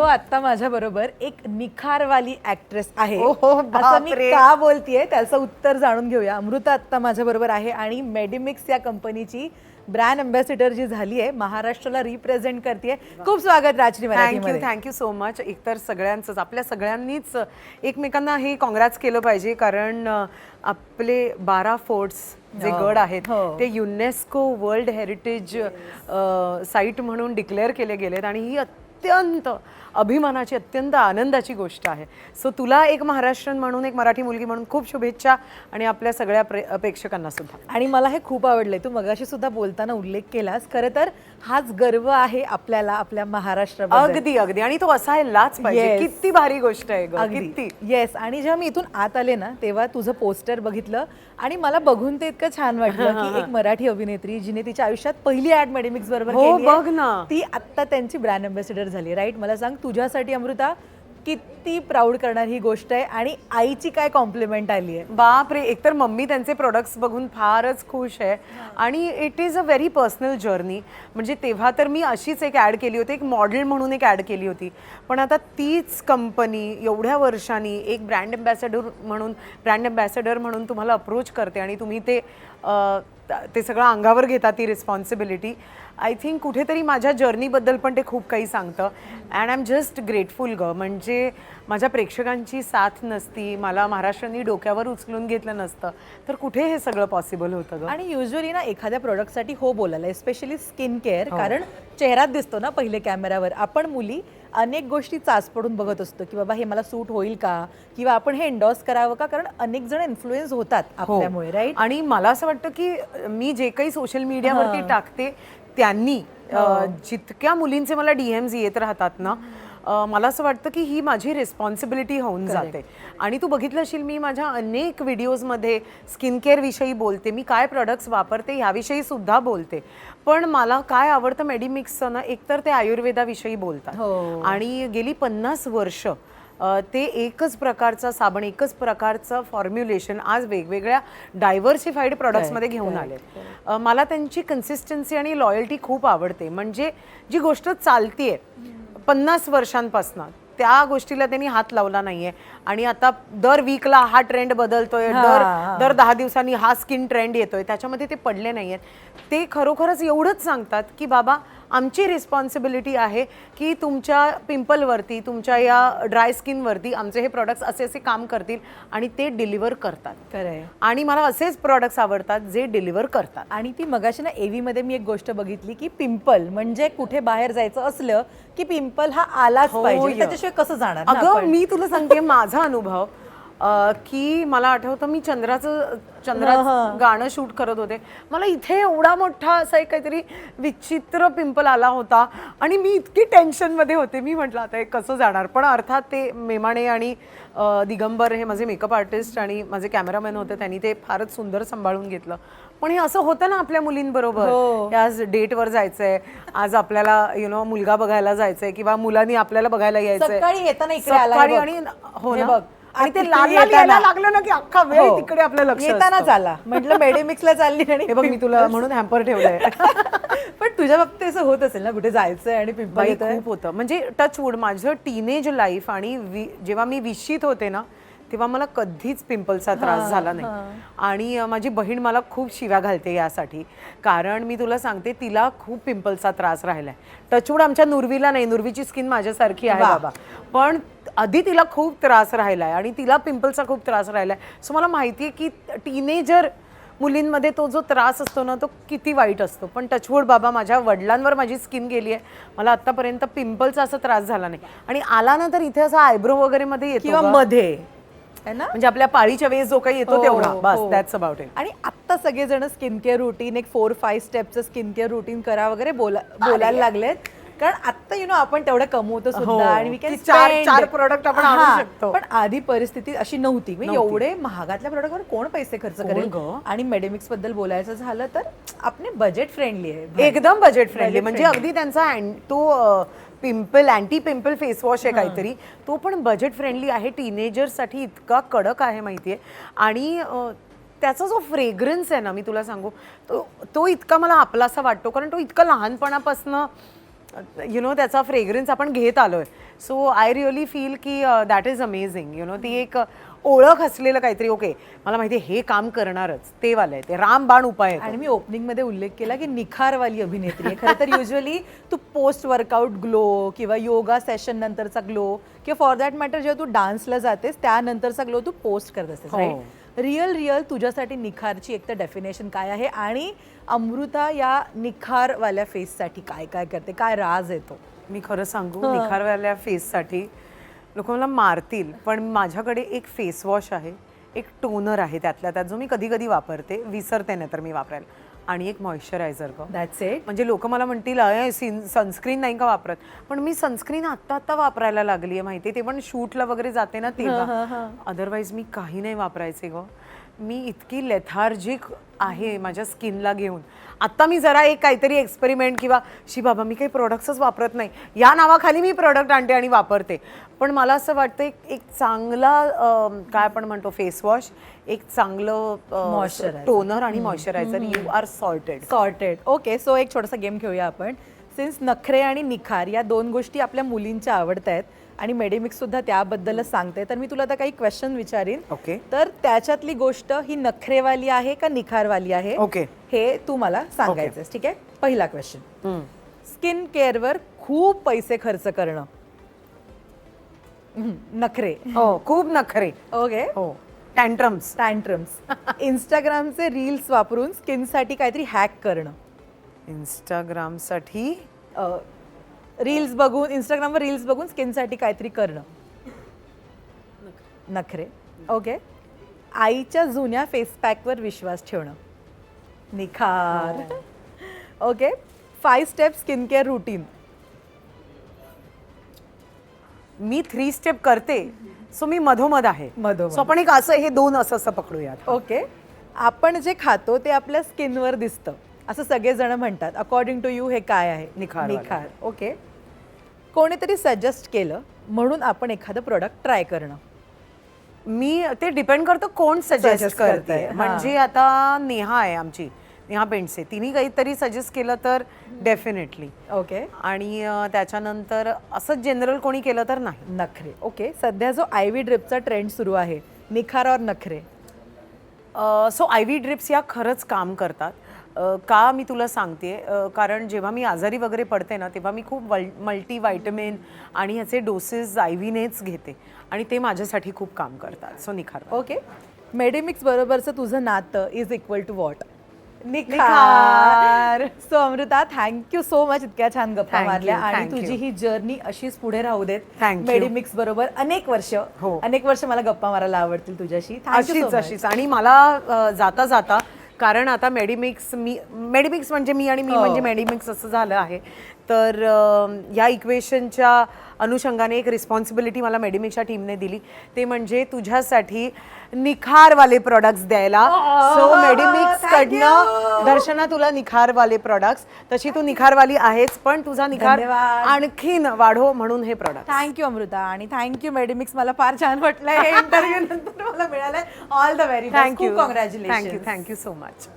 So आता माझ्या बरोबर एक निखारवाली ऍक्ट्रेस आहे. हो, असं मी बापरे. का बोलतीये त्याचं उत्तर जाणून घेऊया. अमृता आत्ता माझ्या बरोबर आहे आणि मेडिमिक्स या कंपनीची ब्रँड अम्बॅसिडर जी झाली आहे महाराष्ट्राला रिप्रेझेंट करते खूप स्वागत राजनी थँक्यू मराठीमध्ये थँक्यू सो मच एकतर सगळ्यांचंच आपल्या सगळ्यांनीच एकमेकांना हे कॉंग्रॅट्स केलं पाहिजे कारण अ, आपले बारा फोर्ट्स जे हो, गड आहेत हो. ते युनेस्को वर्ल्ड हेरिटेज साईट म्हणून डिक्लेअर केले गेलेत आणि ही अत्यंत अत्यंत अभिमानाची अत्यंत आनंदाची गोष्ट आहे. सो तुला एक महाराष्ट्रन म्हणून एक मराठी मुलगी म्हणून खूप शुभेच्छा आणि आपल्या सगळ्या प्रे प्रेक्षकांना सुद्धा. आणि मला हे खूप आवडलंय. तू मगाशी सुद्धा बोलताना उल्लेख केलास. खरं तर हाच गर्व आहे आपल्याला आपल्या महाराष्ट्राबद्दल. अगदी अगदी. आणि तो असायलाच पाहिजे. Yes. किती भारी गोष्ट आहे ग किती. येस आणि जेव्हा मी इथून आत आले ना तेव्हा तुझं पोस्टर बघितलं आणि मला बघून ते इतकं छान वाटलं की एक मराठी अभिनेत्री जिने तिच्या आयुष्यात पहिली ऍड मेडिमिक्स बरोबर हो, केली आहे. बघ ना. ती आत्ता त्यांची ब्रँड अम्बॅसिडर झाली राईट? मला सांग तुझ्यासाठी अमृता किती प्राऊड करणार ही गोष्ट आहे आणि आईची काय कॉम्प्लिमेंट आली आहे. बाप रे एकतर मम्मी त्यांचे प्रोडक्ट्स बघून फारच खुश आहे. आणि it is a very personal journey म्हणजे तेव्हा तर मी अशीच एक ॲड केली होती एक मॉडेल म्हणून एक ॲड केली होती. पण आता तीच कंपनी एवढ्या वर्षांनी एक ब्रँड अम्बॅसेडर म्हणून ब्रँड अम्बॅसेडर म्हणून तुम्हाला अप्रोच करते आणि तुम्ही ते त- सगळं अंगावर घेता ती रिस्पॉन्सिबिलिटी आय थिंक कुठेतरी माझ्या जर्नीबद्दल पण ते खूप काही सांगतं. And I am just grateful ग. म्हणजे माझ्या प्रेक्षकांची साथ नसती मला महाराष्ट्रांनी डोक्यावर उचलून घेतलं नसतं तर कुठे हे सगळं पॉसिबल होतं ग? आणि युजली ना एखाद्या प्रोडक्टसाठी हो बोलायला एस्पेशली स्किन केअर कारण चेहरात दिसतो ना पहिले कॅमेऱ्यावर आपण मुली अनेक गोष्टी चाच पडून बघत असतो की बाबा हे मला सूट होईल का? किंवा आपण हे एन्डॉर्स करावं का? कारण अनेक जण इन्फ्लुएन्स होतात आपल्यामुळे राईट आणि मला असं वाटतं की मी जे काही सोशल मीडियावरती टाकते त्यांनी अ, जितक्या मुलींचे मला डीएम्स येत राहतात ना मला असं वाटतं की ही माझी रिस्पॉन्सिबिलिटी होऊन जाते. आणि तू बघितलं असेल मी माझ्या अनेक व्हिडिओजमध्ये स्किन केअर विषयी बोलते. मी काय प्रोडक्ट्स वापरते ह्याविषयी सुद्धा बोलते. पण मला काय आवडतं मेडिमिक्सचं ना एकतर ते आयुर्वेदाविषयी बोलतात. हो. आणि गेली पन्नास वर्ष ते एकच प्रकारचा साबण एकच प्रकारचं फॉर्म्युलेशन आज वेगवेगळ्या डायव्हर्सिफाईड प्रॉडक्ट्समध्ये घेऊन आले मला त्यांची कन्सिस्टन्सी आणि लॉयल्टी खूप आवडते. म्हणजे जी गोष्ट चालतीये पन्नास वर्षांपासून त्या गोष्टीला त्यांनी हात लावला नाहीये. आणि आता दर वीकला हा ट्रेंड बदलतोय दर दर दहा दिवसांनी हा स्किन ट्रेंड येतोय. त्याच्यामध्ये ते पडले नाहीयेत. ते खरोखरच एवढंच सांगतात की बाबा आमची रिस्पॉन्सिबिलिटी आहे की तुमच्या पिंपलवरती तुमच्या या ड्राय स्किनवरती आमचे हे प्रॉडक्ट्स असे असे काम करतील आणि ते डिलिव्हर करतात आणि मला असेच प्रॉडक्ट्स आवडतात जे डिलिव्हर करतात आणि ती मगाशी ना एव्ही मध्ये मी एक गोष्ट बघितली की पिंपल म्हणजे कुठे बाहेर जायचं असलं की पिंपल हा आलाच हो, पाहिजे. त्याच्याशिवाय कसं जाणार अगं? मी तुला सांगते माझा अनुभव की मला आठवतं मी चंद्राचं चंद्राचं गाणं शूट करत होते. मला इथे एवढा मोठा असा एक काहीतरी विचित्र पिंपल आला होता आणि मी इतकी टेन्शनमध्ये होते. मी म्हटलं आता हे कसं जाणार? पण अर्थात ते मेमाणे आणि दिगंबर हे माझे मेकअप आर्टिस्ट आणि माझे कॅमेरामॅन होते त्यांनी ते फारच सुंदर सांभाळून घेतलं. पण हे असं होतं ना आपल्या मुलींबरोबर. हो. आज डेटवर जायचंय. आज आपल्याला यु नो मुलगा बघायला जायचंय किंवा मुलांनी आपल्याला बघायला यायचंय. आणि हो हे ना. बघ. आणि ते लाल. यायला लागलं ना की अख्खा वेळ हो. तिकडे आपलं लक्ष येतानाच असतं. आला. म्हटलं मेडिमिक्सला चालली आणि हे बघ मी तुला म्हणून हॅम्पर ठेवलंय. पण तुझ्या बाबतीत असं होत असेल ना कुठे जायचंय आणि पिंपल बाई येतोय? खूप होतं. म्हणजे टचवूड माझं टीनेज लाईफ आणि वि- जेव्हा मी विशीत होते ना तेव्हा मला कधीच पिंपलचा त्रास झाला नाही. आणि अं, माझी बहीण मला खूप शिव्या घालते यासाठी. कारण मी तुला सांगते तिला खूप पिंपलचा त्रास राहिलाय. टचवूड आमच्या नुरवीला नाही. नुरवीची स्किन माझ्यासारखी आहे. बाबा. पण आधी तिला खूप त्रास राहिलाय आणि तिला पिंपलचा खूप त्रास राहिलाय. सो मला माहिती आहे की टीनेजर मुलींमध्ये तो जो त्रास असतो ना तो किती वाईट असतो. पण टचवूड बाबा माझ्या वडिलांवर माझी स्किन गेली आहे मला आतापर्यंत पिंपलचा असा त्रास झाला नाही. आणि आला ना तर इथे असा आयब्रो वगैरे मध्ये येतो किंवा. मध्ये ना? म्हणजे आपल्या पाळीच्या वेळेस जो काही येतो हो, तेवढा. बस. दॅट्स अबाउट इट आणि आत्ता सगळेजण स्किन केअर रुटीन एक फोर फाईव्ह स्टेपचं स्किन केअर रुटीन करा वगैरे बोला बोलायला लागलेत. कारण आता यु नो आपण तेवढं कमवतो हो. सुद्धा आणि can की चार- product आपण आणू हा, शकतो. पण आधी परिस्थिती अशी नव्हती. म्हणजे एवढे महागातल्या प्रोडक्टवर कोण पैसे खर्च करेल? आणि मेडिमिक्सबद्दल बोलायचं झालं तर आपले बजेट फ्रेंडली आहे. एकदम बजेट फ्रेंडली म्हणजे. अगदी त्यांचा तो pimple anti pimple face wash आहे काहीतरी. तो पण बजेट फ्रेंडली आहे. टीनेजर्ससाठी इतका कडक आहे माहितीये. आणि अ, त्याचा जो फ्रेग्रन्स आहे ना मी तुला सांगू तो तो इतका मला आपलासा वाटतो. कारण तो इतका लहानपणापासनं यु नो त्याचा फ्रेग्रन्स आपण घेत आलोय. सो आय रिअली फील की that is amazing you know ती एक अ, ओळख असलेलं काहीतरी ओके मला माहिती आहे हे काम करणारच. ते वालं आहे ते रामबाण उपाय आहे आणि मी ओपनिंगमध्ये उल्लेख केला की निखारवाली अभिनेत्री आहे. खरं तर युजली तू पोस्ट वर्कआउट ग्लो किंवा योगा सेशन नंतरचा ग्लो किंवा फॉर दॅट मॅटर जेव्हा तू डान्सला जातेस त्यानंतरचा ग्लो तू पोस्ट करत असतेस हो. रिअल रिअल तुझ्यासाठी निखारची एक तर डेफिनेशन काय आहे आणि अमृता या निखारवाल्या फेससाठी काय काय करते? काय राज येतो मी खरं सांगू निखारवाल्या फेससाठी लोक मला मारतील पण माझ्याकडे एक फेस वॉश आहे एक टोनर आहे त्यातल्या त्यात जो मी कधी कधी वापरते विसरते नाही तर मी वापरायला आणि एक मॉइश्चरायझर ग. दॅट्स इट म्हणजे लोक मला म्हणतील सनस्क्रीन नाही का वापरत? पण मी सनस्क्रीन आत्ता आत्ता वापरायला लागली आहे माहिती ते पण शूटला वगैरे जाते ना तेव्हा. अदरवाईज मी काही नाही वापरायचे ग. मी इतकी लेथार्जिक आहे माझ्या स्किनला घेऊन. आत्ता मी जरा एक काहीतरी एक्सपेरिमेंट किंवा शी बाबा मी काही प्रोडक्ट्सच वापरत नाही. या नावाखाली मी प्रोडक्ट आणते आणि वापरते. पण मला असं वाटतं एक एक चांगला काय आपण म्हणतो फेस वॉश एक चांगलं. टोनर आणि moisturiser you are salted sorted okay so एक छोटासा गेम खेळूया आपण. सिन्स नखरे आणि निखार या दोन गोष्टी आपल्या मुलींच्या आवडत आहेत आणि मेडिमिक्स सुद्धा त्याबद्दलच सांगते. तर मी तुला आता काही क्वेश्चन विचारीन. ओके तर त्याच्यातली गोष्ट ही नखरेवाली आहे का निखारवाली आहे? ओके हे तू मला सांगायचं ठीक आहे? पहिला क्वेश्चन स्किन केअरवर खूप पैसे खर्च करणं. नखरे. हो खूप नखरे. ओके हो. टँट्रम्स टँट्रम्स इंस्टाग्रामचे रील्स वापरून स्किनसाठी काहीतरी हॅक करणं. इंस्टाग्रामसाठी रील्स बघून इंस्टाग्रामवर रील्स बघून स्किनसाठी काहीतरी करणं. नखरे. ओके आईच्या जुन्या फेस पॅकवर विश्वास ठेवणं. निखार. Okay five step skin care routine मी थ्री स्टेप करते सो मी मधोमध आहे. मधोमध. सो आपण एक असं हे दोन असं असं पकडूयात. ओके आपण जे खातो ते आपल्या स्किनवर दिसतं. असं सगळेजण म्हणतात. अकॉर्डिंग टू यू हे काय आहे? निखारवालं. निखार. ओके कोणीतरी सजेस्ट केलं म्हणून आपण एखादं प्रोडक्ट ट्राय करणं. मी ते डिपेंड करतं कोण सजेस्ट करते. म्हणजे आता नेहा आहे आमची नेहा पेंडसे तिने काहीतरी सजेस्ट केलं तर डेफिनेटली ओके. आणि त्याच्यानंतर असं जनरल कोणी केलं तर नाही. नखरे. ओके सध्या जो आय व्ही ड्रिपचा ट्रेंड सुरू आहे निखार और नखरे. सो आय व्ही ड्रिप्स या खरंच काम करतात. का मी तुला सांगते कारण जेव्हा मी आजारी वगैरे पडते ना तेव्हा मी खूप वल मल्टी व्हायटमिन आणि ह्याचे डोसेस आय व्हीनेच घेते आणि ते माझ्यासाठी खूप काम करतात सो निखार ओके मेडिमिक्स बरोबरचं तुझं नातं इज इक्वल टू वॉट निखार. So Amrita thank you so much इतक्या छान गप्पा मारल्या आणि. तुझी ही जर्नी अशीच पुढे राहू देत. मेडिमिक्स बरोबर अनेक वर्ष हो. अनेक वर्ष मला गप्पा मारायला आवडतील तुझ्याशी अशीच. अशीच आणि मला जाता जाता कारण आता मेडिमिक्स मी मेडिमिक्स म्हणजे मी आणि मी हो. म्हणजे मेडिमिक्स असं झालं आहे तर या इक्वेशनच्या अनुषंगाने एक रिस्पॉन्सिबिलिटी मला मेडिमिक्सच्या टीमने दिली. ते म्हणजे तुझ्यासाठी निखारवाले प्रोडक्ट्स द्यायला. सो मेडिमिक्स कडनं. दर्शना तुला निखारवाले प्रोडक्ट्स तशी तू निखारवाली आहेस पण तुझा निखार. आणखीन वाढो म्हणून हे प्रोडक्ट थँक्यू अमृता आणि थँक्यू मेडिमिक्स मला फार छान वाटलं हे इंटरव्ह्यू नंतर मला मिळालंय. All the very thank you congratulation thank you thank you so much